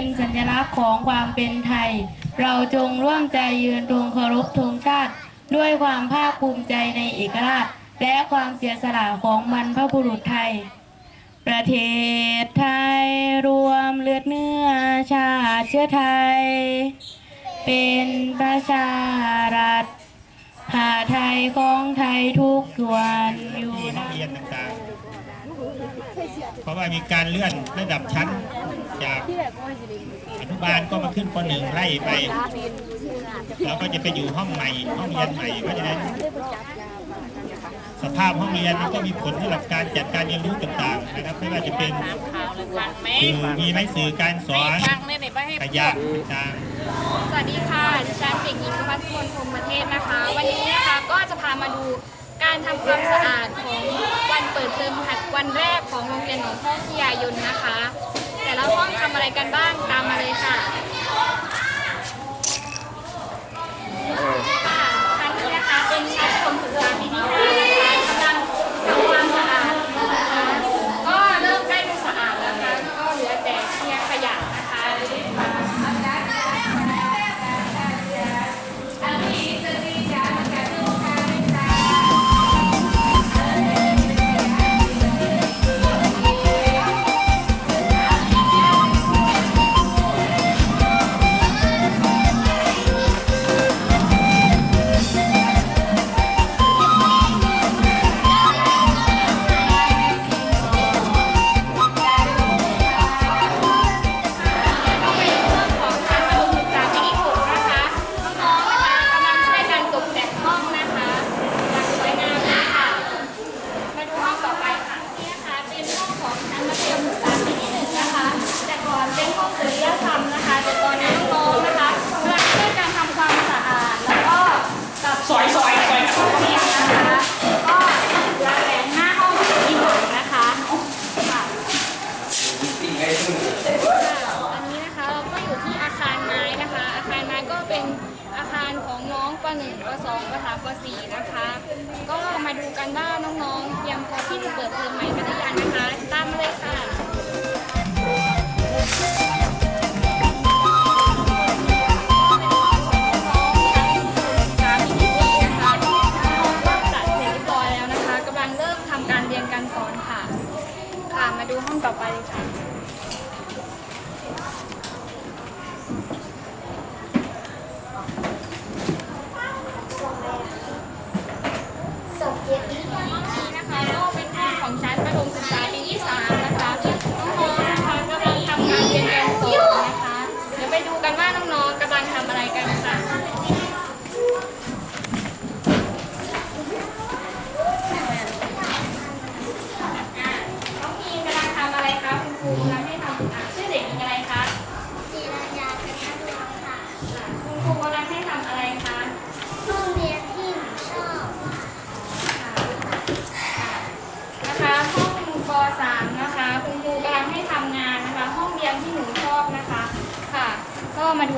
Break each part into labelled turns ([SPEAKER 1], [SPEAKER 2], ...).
[SPEAKER 1] เป็นสัญลักษณ์ของความเป็นไทย เราจงร่วมใจยืนตรงเคารพธงชาติ ด้วยความภาคภูมิใจในเอกราช และความเสียสละของบรรพบุรุษไทย ประเทศไทยรวมเลือดเนื้อชาติเชื้อไทย เป็นประชารัฐผ้าไทยของไทยทุกส่วนอยู่ใน
[SPEAKER 2] เรียนต่าง เพราะว่ามีการเลื่อนระดับชั้นจากอนุบาลก็มาขึ้นปหนึ่งไล่ไปแล้วก็จะไปอยู่ห้องใหม่ ห้องเรียนใหม่เพราะฉะนั้นสภาพห้องเรียนมันก็มีผลสำหรับการจัดการเรียนรู้ต่างๆนะครับไม่ว่าจะเป็นสื่อมีไหมสื่อการสอนขยะต่าง
[SPEAKER 3] สวัสดีค่ะดิฉันเด็กหญิงประภัสมนพรมประเทศนะคะ วันนี้นะคะก็จะพามาดู การทำความสะอาดของวันเปิดเทอมหัดวันแรกของโรงเรียนหนองพ่อพิยายนนะคะ แต่ละห้องทำอะไรกันบ้างตามมาเลยค่ะค่ะชั้นนี้นะคะเป็นชั้นประถมศึกษาปีที่ห้า นี่นะคะก็เป็นห้องของชั้นประถมศึกษา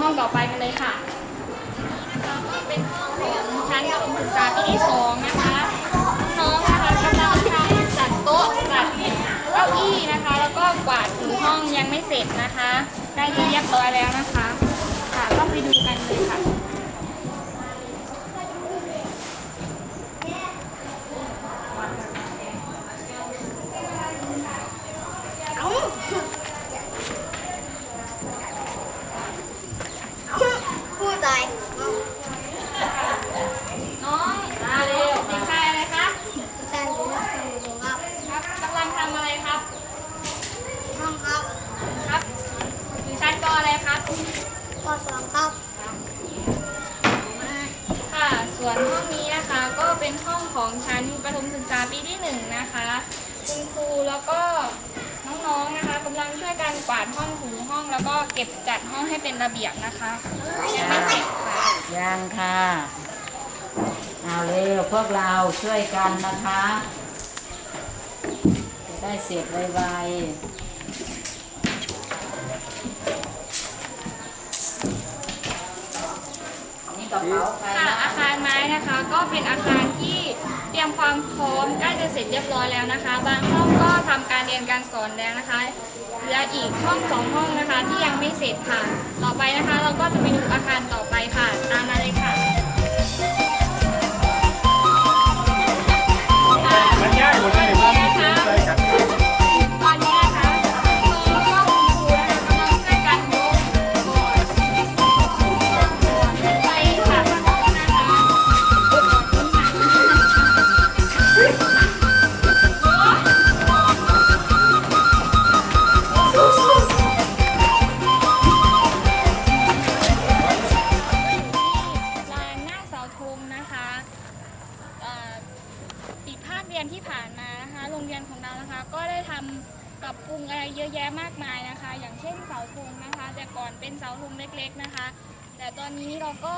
[SPEAKER 3] ห้องต่อไปกันเลยค่ะนะคะก็เป็นห้องของชั้นประถมศึกษาปีที่สองนะคะน้องนะคะกำลังทำจัดโต๊ะจัดเก้าอี้นะคะ แล้วก็กวาดถูห้องยังไม่เสร็จนะคะ ได้เรียบร้อยแล้วนะคะ ค่ะก็ไปดูกันเลยค่ะ
[SPEAKER 4] ผู้ตาย
[SPEAKER 3] น้องมาเร็วเด็กชายอะไรคะ
[SPEAKER 4] อาจารย์หรือว่าครูครับ
[SPEAKER 3] ครับกำลังทำอะไรครับ
[SPEAKER 4] ห้องครับ
[SPEAKER 3] ครับอยู่ชั้นปอะไรครับ
[SPEAKER 4] ปสองครับ
[SPEAKER 3] ค่ะ ส่วนห้องนี้นะคะก็เป็นห้องของชั้นประถมศึกษาปีที่หนึ่งนะคะ คุณครูแล้วก็น้องๆนะคะกำลังช่วยกันกวาดห้องถูห้องแล้วก็เก็บจัดห้องให้เป็นระเบียบนะคะยังไม่เสร็จค่ะ
[SPEAKER 5] ยังค่ะเอาเร็วพวกเราช่วยกันนะคะ จะได้เสร็จไวๆ อันนี้ก
[SPEAKER 3] ค่ะอาคารไม้นะคะ ก็เป็นอาคารที่เตรียมความพร้อมใกล้จะเสร็จเรียบร้อยแล้วนะคะ บางห้องก็ทำการเรียนการสอนแล้วนะคะเหลืออีกห้องสองห้องนะคะที่ยังไม่เสร็จค่ะ ต่อไปนะคะเราก็จะไปดูอาคารต่อไปค่ะ ตามมาเลยค่ะค่ะ
[SPEAKER 2] มันย้ายหมดเลยว่ามีเสียงอะ
[SPEAKER 3] หน้าเสาธงนะคะเอ่อปีภาคเรียนที่ผ่านมานะคะโรงเรียนของเรานะคะ ก็ได้ทำปรับปรุงอะไรเยอะแยะมากมายนะคะ อย่างเช่นเสาธงนะคะ แต่ก่อนเป็นเสาธงเล็ก ๆนะคะ แต่ตอนนี้เราก็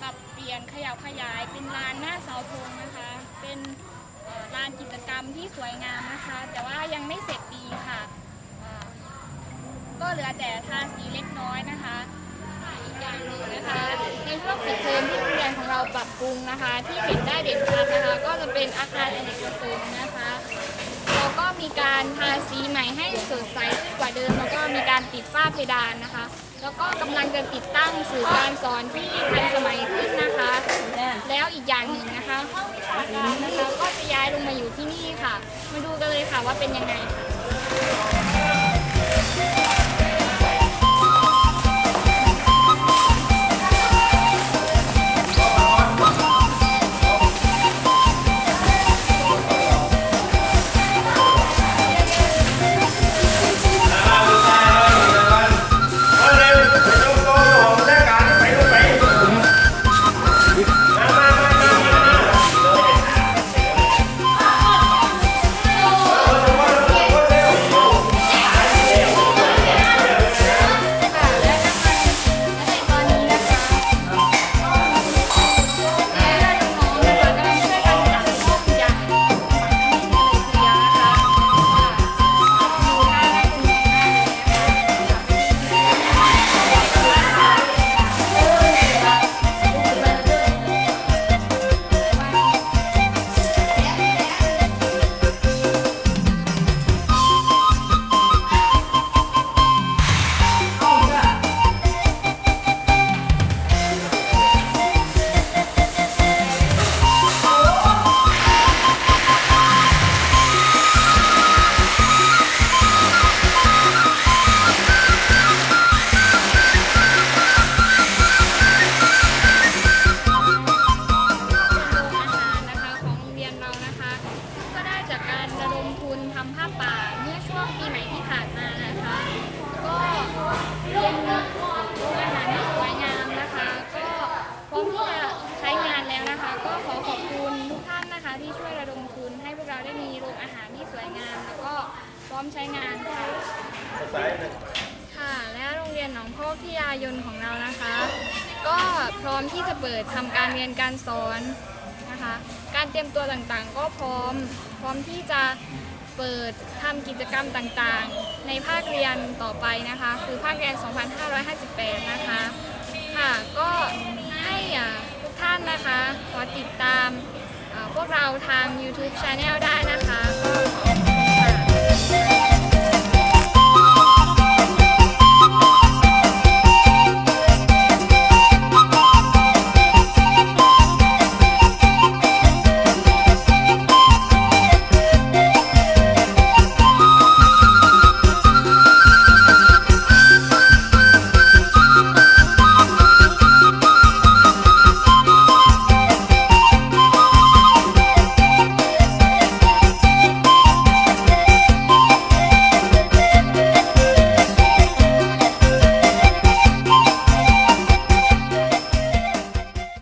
[SPEAKER 3] ปรับเปลี่ยนขยับขยายเป็นลานหน้าเสาธงนะคะ เป็นลานกิจกรรมที่สวยงามนะคะ แต่ว่ายังไม่เสร็จดีค่ะ ก็เหลือแต่ทาสีเล็กน้อยนะคะ อีกอย่างหนึ่งนะคะ ในช่วงปิดเทอมที่โรงเรียนของเราปรับปรุงนะคะ ที่เห็นได้เด่นชัดนะคะ ก็จะเป็นอาคารอเนกประสงค์นะคะ เราก็มีการทาสีใหม่ให้สดใสขึ้นกว่าเดิม แล้วก็มีการติดฝ้าเพดานนะคะ แล้วก็กำลังจะติดตั้งสื่อการสอนที่ทันสมัยขึ้นนะคะ แล้วอีกอย่างหนึ่งนะคะห้องวิชาการนะคะก็จะย้ายลงมาอยู่ที่นี่ค่ะ มาดูกันเลยค่ะว่าเป็นยังไงค่ะ ที่จะเปิดทำการเรียนการสอนนะคะ การเตรียมตัวต่างๆ ก็พร้อม พร้อมที่จะเปิดทำกิจกรรมต่างๆ ในภาคเรียนต่อไปนะคะ คือภาคเรียน 2558 นะคะ ค่ะ ก็ให้ทุกท่านนะคะ ขอติดตามพวกเราทาง YouTube Channel ได้นะคะ